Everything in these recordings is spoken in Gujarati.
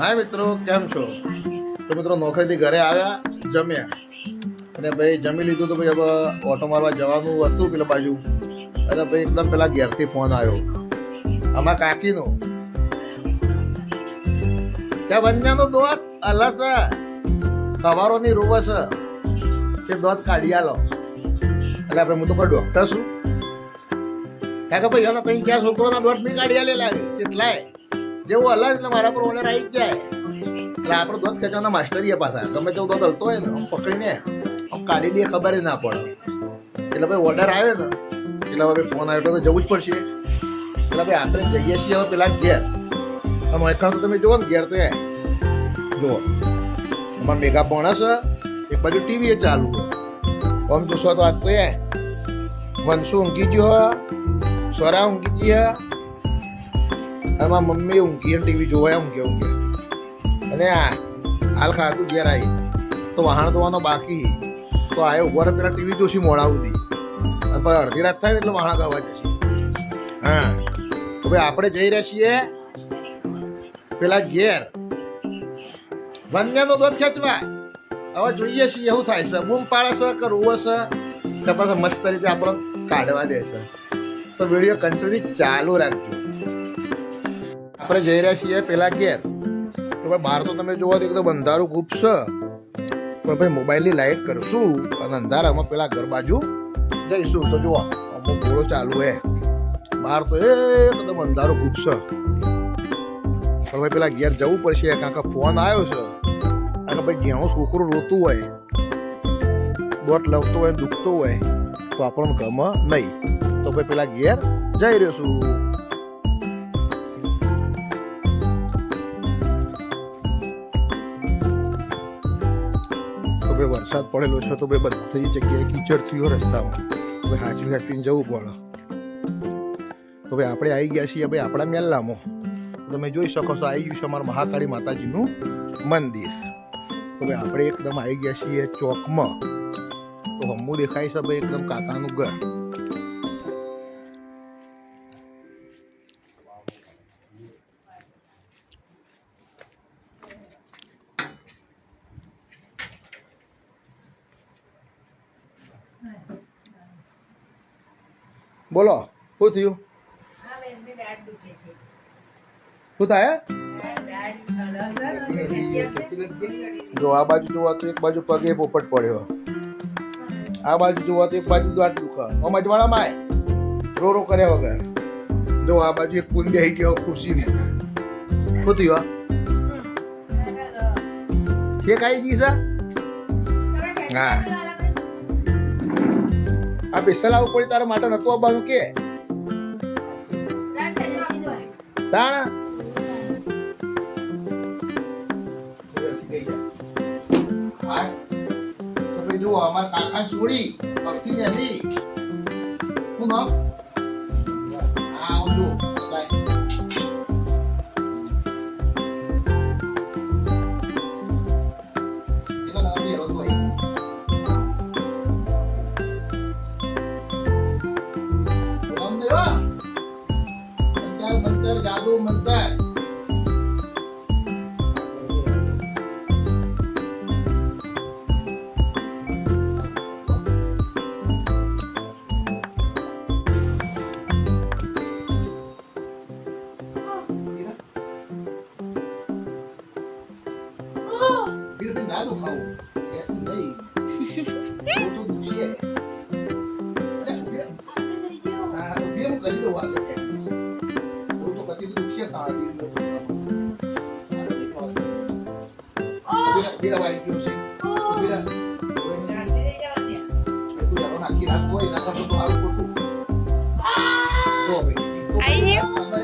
હાય મિત્રો, કેમ છો? તો મિત્રો નોકરીથી ઘરે આવ્યા, જમ્યા. અને ભાઈ જમી લીધું તો ભાઈ હવે ઓટો મારવા જવાનું હતું પેલા બાજુ. અને ભાઈ એકદમ પેલા ઘેરથી ફોન આવ્યો. અમાર કાકીનો. કે બંનેનો દોત અલગ છે સવારોની રૂવ છે તે દોત કાઢી આલો. એટલે ભાઈ હું તો કોઈ ડૉક્ટર છું. કે ભાઈ એના ત્રણ ચાર છોકરોના દોત બી કાઢી આલે લાગે કેટલાય? જેવું અલગ એટલે મારા પર ઓનર આવી જાય એટલે આપણો દોત ખેંચવાના માસ્ટરીએ પાછા. ગમે તેવું દોત હલતો હોય ને, આમ પકડીને, આમ કાઢી લઈએ ખબર ના પડે. એટલે ભાઈ ઓર્ડર આવે ને, એટલે હવે ફોન આવ્યો તો જવું જ પડશે. એટલે ભાઈ આપણે જઈએ છીએ હવે પેલા ઘેર. અને એખાણ તો તમે જુઓ ને, ઘેર તો એ. જુઓ. અમારા મેગા માણસ એક બાજુ ટીવી ચાલુ આમ જોશો તો આજ તો એ. વંશુ ઊંઘી ગયો સ્વરા ઊંઘી ગયા મારા મમ્મી ઊંઘી ટીવી જોવાય ઊંઘે ઊંઘે. અને આ, હાલ ખાતું ઘેર આવી તો વાહણ ધોવાનો બાકી. તો આ ઊભો રહે પેલા ટીવી જોશી મોડા સુધી અને અડધી રાત થાય ને એટલે વાહણ ગાવા જશે. હા. તો ભાઈ આપણે જઈ રહ્યા છીએ પેલા ઘેર. બંનેનો દોધ ખેંચવા. હવે જોઈએ છીએ એવું થાય છે. બૂમ પાડે છે કે રોવે છે કે પાછા મસ્ત રીતે આપણે કાઢવા દે છે તો વીડિયો કન્ટિન્યુ ચાલુ રાખજો. આપણે જઈ રહ્યા છીએ પેલા ઘેર. તો ભાઈ બહાર તો તમે જોવા તો એકદમ અંધારું ખૂબ છે પણ ભાઈ મોબાઈલની લાઇટ કરશું અને અંધારામાં પેલા ઘર બાજુ જઈશું. તો જુઓ, અમુક ઘોડો ચાલુ હે. બહાર તો એકદમ અંધારું છે પણ ભાઈ પેલા ઘેર જવું પડશે. કારણ કે ફોન આવ્યો છે. કારણ કે ભાઈ જ્યાં છોકરું રોતું હોય, બોટ લવતો હોય દુખતું હોય, તો આપણને ગમે નહીં. તો ભાઈ પેલા ઘેર જઈ રહ્યો છું ભાઈ વરસાદ પડેલો છે તો ભાઈ બધી જગ્યાએ કીચડ થયો રસ્તામાં. હવે હાચવી હાચવીને જવું પડે. તો ભાઈ આપણે આવી ગયા છીએ ભાઈ આપણા મેલ્લામાં. તમે જોઈ શકો છો આવી ગયું છે અમારા મહાકાળી માતાજીનું મંદિર. તો ભાઈ આપણે એકદમ આવી ગયા છીએ ચોકમાં. તો હમ્મું દેખાય છે ભાઈ એકદમ કાકાનું ઘર. બોલો શું થયું? શું થાય? જો આ બાજુ જોવા તો એક બાજુ પગે પોપટ પડ્યો. આ બાજુ જોવા તો એક બાજુ દાંત દુખા. આમ અજવાળામાં આય. રો રો કર્યા વગર. જો આ બાજુ એક કુંડ બેહી ગયો ખુરશીને શું થયું છે કાંઈ ગઈ છે હા. આ પેશલ આવું તારા માટે નતું આવવાનું કે? તાણા? જુઓ, અમારા કાકા છોડી ભક્તિ હતી શું નામ?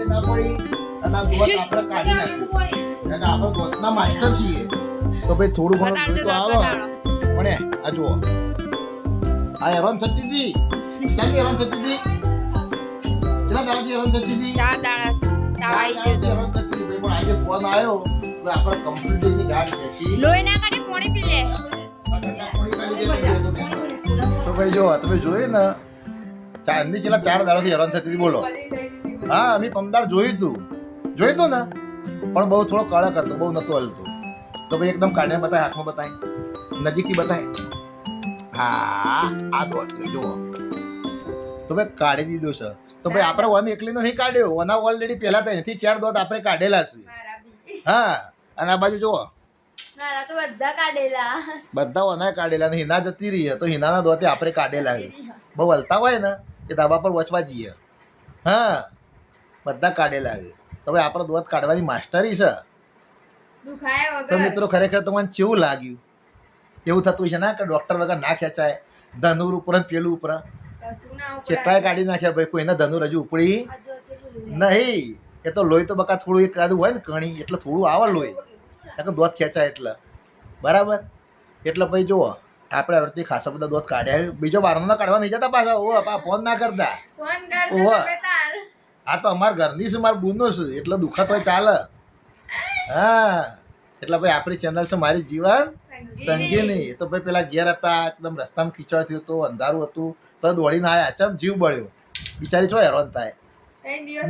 ના પડી આપણે કાઢી નાખ્યું આપણે દોતના માસ્ટર છીએ તો ભાઈ થોડું ઘણું તો આવે પણ આ જુઓ આ હેરાન થતી હતી ક્યાંથી હેરાન થતી હતી કેટલા દાડાથી હેરાન થતી હતી ચાર દાડા તાવ દાડાથી હેરાન થતી હતી ભાઈ, પણ આજે ફોન આવ્યો તો આપણે કમ્પ્લીટ એની ગાઢ ખેંચી લોહી ના કાઢે પોણી પી લે. તો ભાઈ જો તમે જોયું ને? ચાંદી છેલ્લા ચાર દાડાથી હેરાન થતી હતી બોલો. હા અમે પમદાર જોયું તું. જોયું તું ને? પણ બહુ થોડો કડક હતો બહુ નહોતું હલતું. તો ભાઈ એકદમ કાઢ્યા બતાય હાથમાં બતાય. નજીકથી બતાય. હા આ તો જુઓ. તો ભાઈ કાઢી દીધું છે. તો ભાઈ આપણે વન એકલી નથી કાઢ્યો. વના ઓલરેડી પહેલા તો એથી ચાર દોત આપણે કાઢેલા છે. હા. અને આ બાજુ જુઓ મારા તો બધા કાઢેલા. બધા ઓના કાઢેલા ને હિના જતી રહી. તો હિનાના દોતે આપણે કાઢેલા બહુ હલતા હોય ને એ ધાબા પર વચવા જઈએ. હા બધા કાઢેલા છે. તો ભાઈ આપણો દોત કાઢવાની માસ્ટરી છે. તો મિત્રો ખરેખર તમને કેવું લાગ્યું? એવું થતું છે ને કે ડોક્ટર વગર ના ખેંચાય? ધનુર ઉપર પેલું ઉપર. કશું ના કેટલાય કાઢી નાખ્યા ભાઈ? કોઈને ધનુર હજુ ઉપડી. નહીં. એ તો લોહી તો બકા થોડું એક કાદું હોય ને કણી એટલે થોડું આવે લોહી. કારણ કે દોત ખેંચાય એટલે. બરાબર? એટલે પછી જુઓ આપણે આવડતી ખાસા બધા દોત કાઢ્યા બીજો બારનો કાઢવા નહીં જતા પાછા. ઓ પા ફોન ના કરતા. તાર. આ તો અમારા ઘરની છે મારા બુનો છે. એટલે દુખત હોય ચાલે. હા. એટલે ભાઈ આપણી ચેનલ છે મારી જીવન સંગીની. એ તો ભાઈ પેલા ઘેર હતા એકદમ રસ્તામાં ખીચડ થયું હતું અંધારું હતું. તો દોડીને આવ્યા ચમ જીવ બળ્યો. બિચારી છો હેરાન થાય.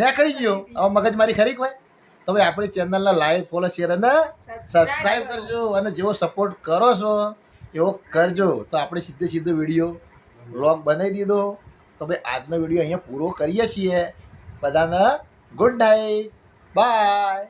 નીકળી ગયો. હવે મગજ મારી ખરી કોઈ તો ભાઈ આપણી ચેનલને લાઈક ફોલો શેર અને સબસ્ક્રાઈબ કરજો અને જેવો સપોર્ટ કરો છો એવો કરજો. તો આપણે સીધે સીધો વીડિયો વ્લોગ બનાવી દીધો. તો ભાઈ આજનો વીડિયો અહીંયા પૂરો કરીએ છીએ. બધાને ગુડ નાઇટ બાય